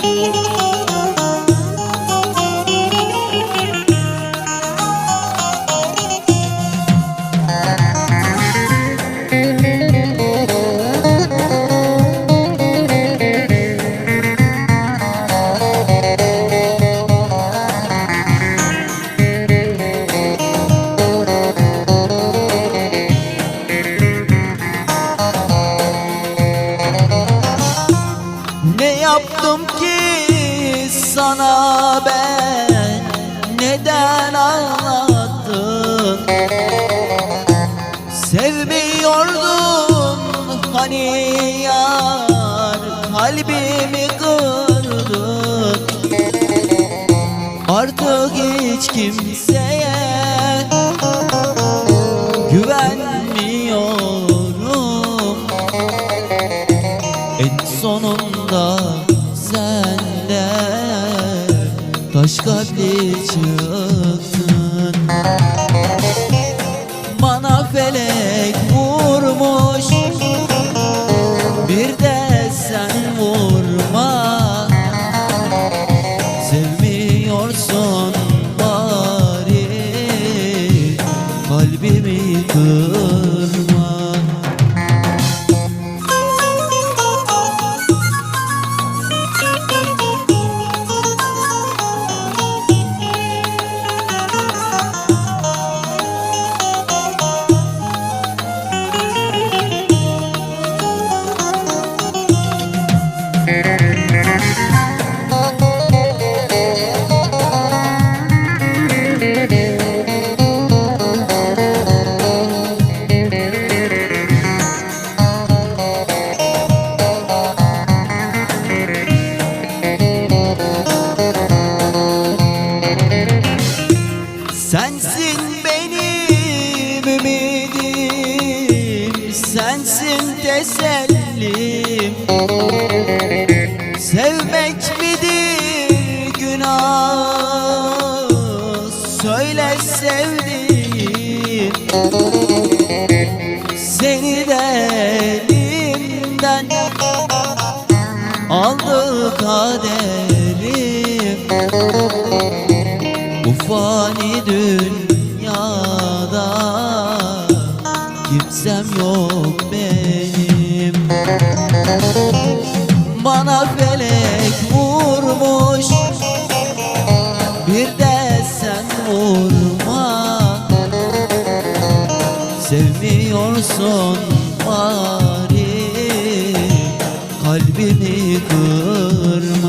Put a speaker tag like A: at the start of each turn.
A: Thank you. yaptım ki sana ben Neden anlattın Sevmiyordun hani yar Kalbimi kırdın. Artık hiç kimse taş kalpli çıktın Bana felek vurmuş. Bir de sen vurma Sensin benim ümidim Sensin tesellim. Sevmek midir günah? Söyle sevdiğim. Seni de elimden Aldı kaderim fani dünyada. Kimsem yok benim. Bana felek vurmuş. Bir de sen vurma. Sevmiyorsun bari. Kalbimi kırma